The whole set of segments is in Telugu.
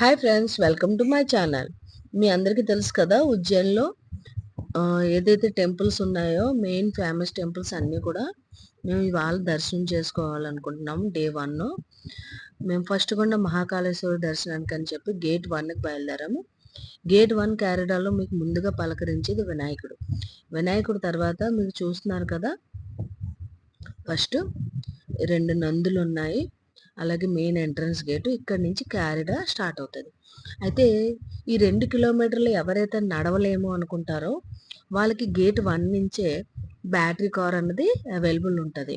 Hi friends welcome to my channel మీ అందరికీ తెలుసు కదా ఉజ్జయిన్లో ఏదైతే టెంపుల్స్ ఉన్నాయో మెయిన్ ఫేమస్ టెంపుల్స్ అన్నీ కూడా మేము ఇవాళ దర్శనం చేసుకోవాలనుకుంటున్నాము డే వన్ మేము ఫస్ట్ కూడా మహాకాళేశ్వర దర్శనానికి అని చెప్పి గేట్ వన్కి బయలుదేరాము. గేట్ వన్ క్యారిడార్లో మీకు ముందుగా పలకరించేది వినాయకుడు. వినాయకుడు తర్వాత మీరు చూస్తున్నారు కదా ఫస్ట్ రెండు నందులు ఉన్నాయి. అలాగే మెయిన్ ఎంట్రన్స్ గేటు ఇక్కడ నుంచి క్యారిడార్ స్టార్ట్ అవుతుంది. అయితే ఈ రెండు కిలోమీటర్లు ఎవరైతే నడవలేమో అనుకుంటారో వాళ్ళకి గేట్ వన్ నుంచే బ్యాటరీ కార్ అన్నది అవైలబుల్ ఉంటుంది.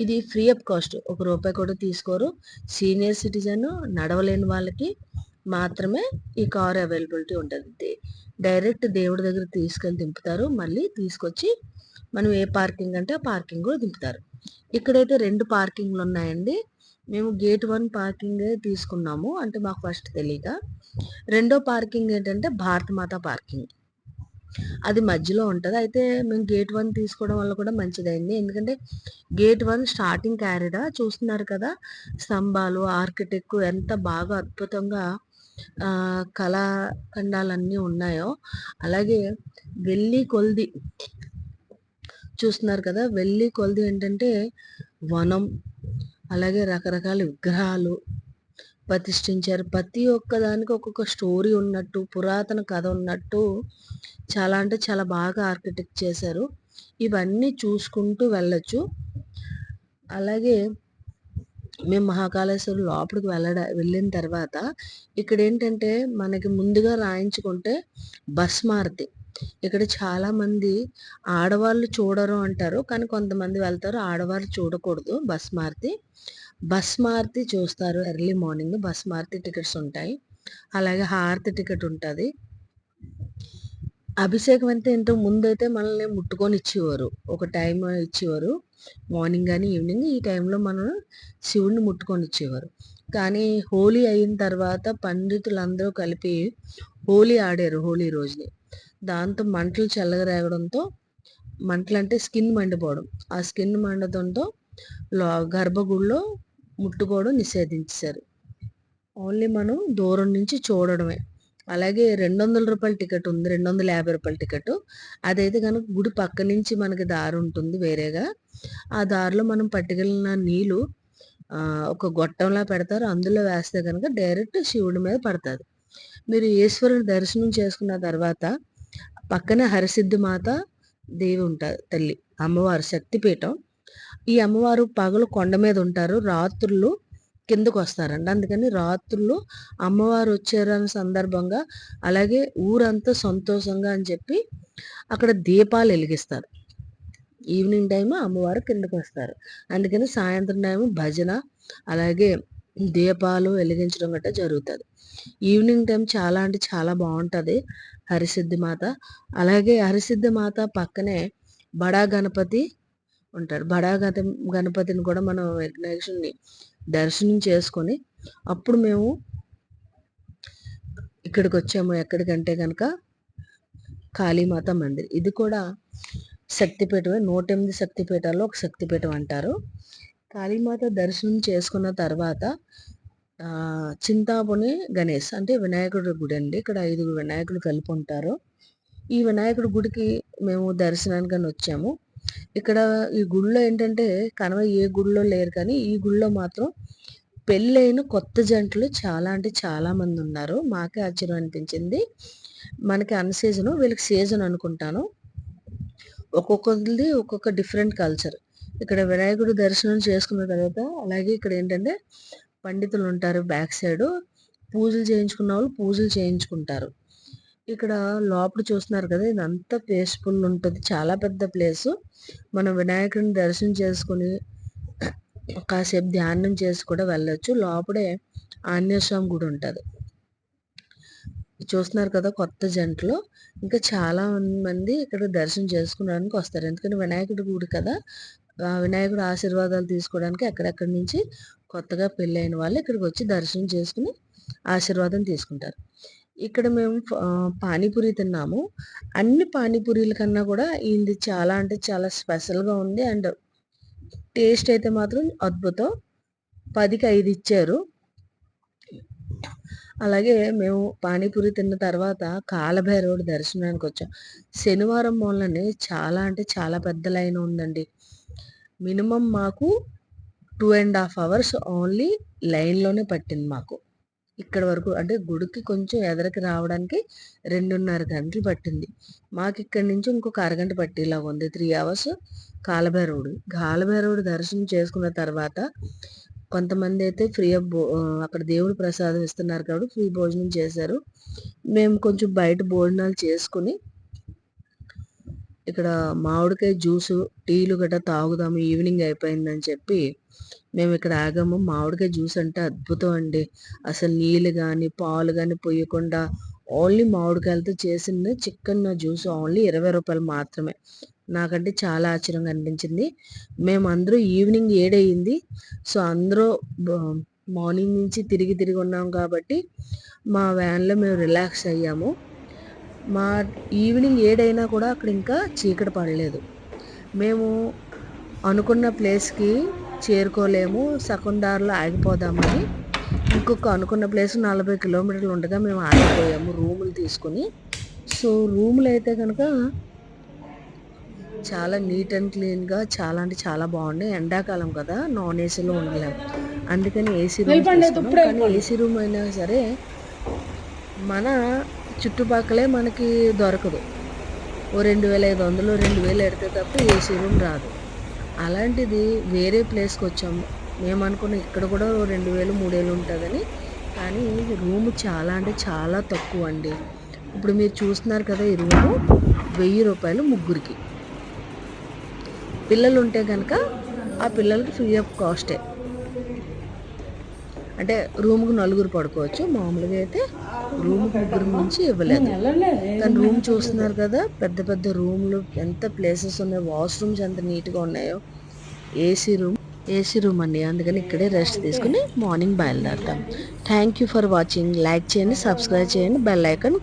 ఇది ఫ్రీ ఆఫ్ కాస్ట్. ఒక రూపాయి కూడా తీసుకోరు. సీనియర్ సిటిజన్ నడవలేని వాళ్ళకి మాత్రమే ఈ కార్ అవైలబిలిటీ ఉంటుంది. డైరెక్ట్ దేవుడి దగ్గర తీసుకెళ్ళి దింపుతారు. మళ్ళీ తీసుకొచ్చి మనం ఏ పార్కింగ్ అంటే ఆ పార్కింగ్ కూడా దింపుతారు. ఇక్కడైతే రెండు పార్కింగ్లు ఉన్నాయండి. మేము గేట్ వన్ పార్కింగ్ తీసుకున్నాము. అంటే మాకు ఫస్ట్ తెలియక రెండో పార్కింగ్ ఏంటంటే భారతమాత పార్కింగ్. అది మధ్యలో ఉంటుంది. అయితే మేము గేట్ వన్ తీసుకోవడం వల్ల కూడా మంచిదైంది. ఎందుకంటే గేట్ వన్ స్టార్టింగ్ క్యారీడా చూస్తున్నారు కదా. స్తంభాలు ఆర్కిటెక్ట్ ఎంత బాగా అద్భుతంగా కళాఖండాలన్నీ ఉన్నాయో. అలాగే వెళ్ళి కొల్ది చూస్తున్నారు కదా. వెళ్ళి కొల్ది ఏంటంటే వనం. అలాగే రకరకాల విగ్రహాలు ప్రతిష్ఠించారు. ప్రతి ఒక్క దానికి ఒక్కొక్క స్టోరీ ఉన్నట్టు పురాతన కథ ఉన్నట్టు చాలా అంటే చాలా బాగా ఆర్కిటెక్ట్ చేశారు. ఇవన్నీ చూసుకుంటూ వెళ్ళచ్చు. అలాగే మేము మహాకాళేశ్వరం లోపలికి వెళ్ళడ వెళ్ళిన తర్వాత ఇక్కడ ఏంటంటే మనకి ముందుగా రాయించుకుంటే బస్ మారుతి ఇక్కడ చాలా మంది ఆడవాళ్ళు చూడరు అంటారు. కానీ కొంతమంది వెళ్తారు. ఆడవాళ్ళు చూడకూడదు. బస్ మారుతి. బస్ మారుతి చూస్తారు. Early morning bus Maruti tickets ఉంటాయి. అలాగే హారతి టికెట్ ఉంటుంది. అభిషేకం అంటే ఇంతకు ముందు అయితే మనల్ని ముట్టుకొని ఇచ్చేవారు. ఒక టైం ఇచ్చేవారు. మార్నింగ్ కానీ ఈవినింగ్ ఈ టైంలో మనం శివుడిని ముట్టుకొని ఇచ్చేవారు. కానీ హోలీ అయిన తర్వాత పండితులందరూ కలిపి హోలీ ఆడారు హోలీ రోజుని. దాంతో మంటలు చల్లగరేగడంతో మంటలు అంటే స్కిన్ మండిపోవడం. ఆ స్కిన్ మండడంతో గర్భగుడిలో ముట్టుకోవడం నిషేధించారు ఓన్లీ మనం దూరం నుంచి చూడడమే. అలాగే రెండు వందల రూపాయల టికెట్ ఉంది రెండు వందల యాభై రూపాయల టికెట్. అదైతే కనుక గుడి పక్క నుంచి మనకి దారి ఉంటుంది వేరేగా. ఆ దారిలో మనం పట్టుకెళ్ళిన నీళ్ళు ఒక గొట్టంలా పెడతారు. అందులో వేస్తే కనుక డైరెక్ట్ శివుడి మీద పడుతుంది. మీరు ఈశ్వరుని దర్శనం చేసుకున్న తర్వాత పక్కన హరిసిద్ధి మాత దేవి ఉంటారు తల్లి అమ్మవారు శక్తిపీఠం. ఈ అమ్మవారు పగలు కొండ మీద ఉంటారు. రాత్రులు కిందకు వస్తారండి అందుకని రాత్రులు అమ్మవారు వచ్చారన్న సందర్భంగా అలాగే ఊరంతా సంతోషంగా అని చెప్పి అక్కడ దీపాలు వెలిగిస్తారు. ఈవినింగ్ టైము అమ్మవారు కిందకు వస్తారు. అందుకని సాయంత్రం టైం భజన అలాగే దీపాలు వెలిగించడం గట్రా జరుగుతుంది. ఈవినింగ్ టైం చాలా అంటే చాలా బాగుంటుంది హరిసిద్ధి మాత. అలాగే హరిసిద్ధి మాత పక్కనే బడా గణపతి ఉంటాడు. బడా గణ గణపతిని కూడా మనం విఘ్నేశ్వరుని దర్శనం చేసుకొని అప్పుడు మేము ఇక్కడికి వచ్చాము. ఎక్కడికంటే కనుక కాళీమాత మందిర్. ఇది కూడా శక్తిపీఠమే నూట ఎనిమిది శక్తిపీఠాల్లో ఒక శక్తిపీఠం అంటారు. కాళీమాత దర్శనం చేసుకున్న తర్వాత చింతాపుని గణేష్ అంటే వినాయకుడి గుడి అండి. ఇక్కడ ఐదుగురు వినాయకులు కలిపి ఉంటారు. ఈ వినాయకుడి గుడికి మేము దర్శనానికి వచ్చాము. ఇక్కడ ఈ గుడిలో ఏంటంటే కనవ ఏ గుడిలో లేరు కానీ ఈ గుడిలో మాత్రం పెళ్ళైన కొత్త జంటలు చాలా అంటే చాలా మంది ఉన్నారు. మాకే ఆశ్చర్యం అనిపించింది. మనకి అన్ సీజన్ వీళ్ళకి సీజన్ అనుకుంటాను. ఒక్కొక్కరిది ఒక్కొక్క డిఫరెంట్ కల్చర్. ఇక్కడ వినాయకుడు దర్శనం చేసుకున్న తర్వాత అలాగే ఇక్కడ ఏంటంటే పండితులు ఉంటారు బ్యాక్ సైడ్. పూజలు చేయించుకున్న వాళ్ళు పూజలు చేయించుకుంటారు. ఇక్కడ లోపల చూస్తున్నారు కదా ఇదంతా పీస్ఫుల్ ఉంటుంది. చాలా పెద్ద ప్లేసు మనం వినాయకుడిని దర్శనం చేసుకుని కాసేపు ధ్యానం చేసి కూడా వెళ్ళొచ్చు. లోపడే ఆంజనేయ స్వామి గుడి ఉంటుంది. చూస్తున్నారు కదా కొత్త జంటలో. ఇంకా చాలా మంది ఇక్కడ దర్శనం చేసుకోవడానికి వస్తారు. ఎందుకంటే వినాయకుడి గుడి కదా. వినాయకుడు ఆశీర్వాదాలు తీసుకోవడానికి ఎక్కడెక్కడి నుంచి కొత్తగా పెళ్ళైన వాళ్ళు ఇక్కడికి వచ్చి దర్శనం చేసుకుని ఆశీర్వాదం తీసుకుంటారు. ఇక్కడ మేము పానీపూరి తిన్నాము. అన్ని పానీపూరీల కన్నా కూడా ఇది చాలా అంటే చాలా స్పెషల్గా ఉంది. అండ్ టేస్ట్ అయితే మాత్రం అద్భుతం. పదికి ఐదు ఇచ్చారు. అలాగే మేము పానీపూరి తిన్న తర్వాత కాలభైరవుడి దర్శనానికి వచ్చాం శనివారం మూలనే చాలా అంటే చాలా పెద్ద లైన్ ఉందండి. మినిమం మాకు two and half hours only లైన్లోనే పట్టింది మాకు. ఇక్కడ వరకు అంటే గుడికి కొంచెం ఎదరికి రావడానికి రెండున్నర గంటలు పట్టింది. మాకు ఇక్కడి నుంచి ఇంకొక అరగంట పట్టేలాగా ఉంది. త్రీ అవర్స్ కాలభైరవుడు. కాలభైరవుడు దర్శనం చేసుకున్న తర్వాత కొంతమంది అయితే ఫ్రీ ఆఫ్ భో అక్కడ దేవుడు ప్రసాదం ఇస్తున్నారు కాబట్టి ఫ్రీ భోజనం చేశారు. మేము కొంచెం బయట భోజనాలు చేసుకుని ఇక్కడ మామిడికాయ జ్యూసు టీలు గట్రా తాగుదాము ఈవినింగ్ అయిపోయిందని చెప్పి మేము ఇక్కడ ఆగాము. మామిడికాయ జ్యూస్ అంటే అద్భుతం అండి. అసలు నీళ్ళు కానీ పాలు కానీ పొయ్యకుండా ఓన్లీ మామిడికాయలతో చేసిన చికెన్ జ్యూస్ ఓన్లీ ఇరవై రూపాయలు మాత్రమే. నాకంటే చాలా ఆశ్చర్యంగా అనిపించింది. మేము అందరూ ఈవినింగ్ ఏడయింది. సో అందరూ మార్నింగ్ నుంచి తిరిగి తిరిగి ఉన్నాం కాబట్టి మా వ్యాన్లో మేము రిలాక్స్ అయ్యాము. మా ఈవినింగ్ ఏడైనా కూడా అక్కడ ఇంకా చీకటి పడలేదు. మేము అనుకున్న ప్లేస్కి చేరుకోలేము. సగం దారిలో ఆగిపోదామని ఇంకొక అనుకున్న ప్లేస్ నలభై కిలోమీటర్లు ఉండగా మేము ఆగిపోయాము రూములు తీసుకుని. సో రూములు అయితే కనుక చాలా నీట్ అండ్ క్లీన్గా చాలా అంటే చాలా బాగున్నాయి ఎండాకాలం కదా నాన్ ఏసీలో ఉండలేము అందుకని ఏసీ రూమ్ కానీ ఏసీ రూమ్ అయినా సరే మన చుట్టుపక్కలే మనకి దొరకదు. ఓ రెండు వేల ఐదు వందలు రెండు వేలు ఎడితే తప్ప ఏసీ రూమ్ రాదు. అలాంటిది వేరే ప్లేస్కి వచ్చాము మేము అనుకున్న ఇక్కడ కూడా రెండు వేలు మూడు వేలు ఉంటుందని. కానీ రూమ్ చాలా అంటే చాలా తక్కువ అండి. ఇప్పుడు మీరు చూస్తున్నారు కదా ఈ రూము వెయ్యి రూపాయలు ముగ్గురికి. పిల్లలు ఉంటే కనుక ఆ పిల్లలకి ఫ్రీ ఆఫ్ కాస్టే. అంటే రూమ్కి నలుగురు పడుకోవచ్చు. మామూలుగా అయితే రూమ్ ముగ్గురు నుంచి ఇవ్వలేదు. కానీ రూమ్ చూస్తున్నారు కదా పెద్ద పెద్ద రూమ్లు ఎంత ప్లేసెస్ ఉన్నాయో వాష్రూమ్స్ ఎంత నీట్గా ఉన్నాయో. ఏసీ రూమ్ ఏసీ రూమ్ అండి. అందుకని ఇక్కడే రెస్ట్ తీసుకుని morning బయలుదేరుతాం. Thank you for watching like చేయండి సబ్స్క్రైబ్ చేయండి బెల్ ఐకన్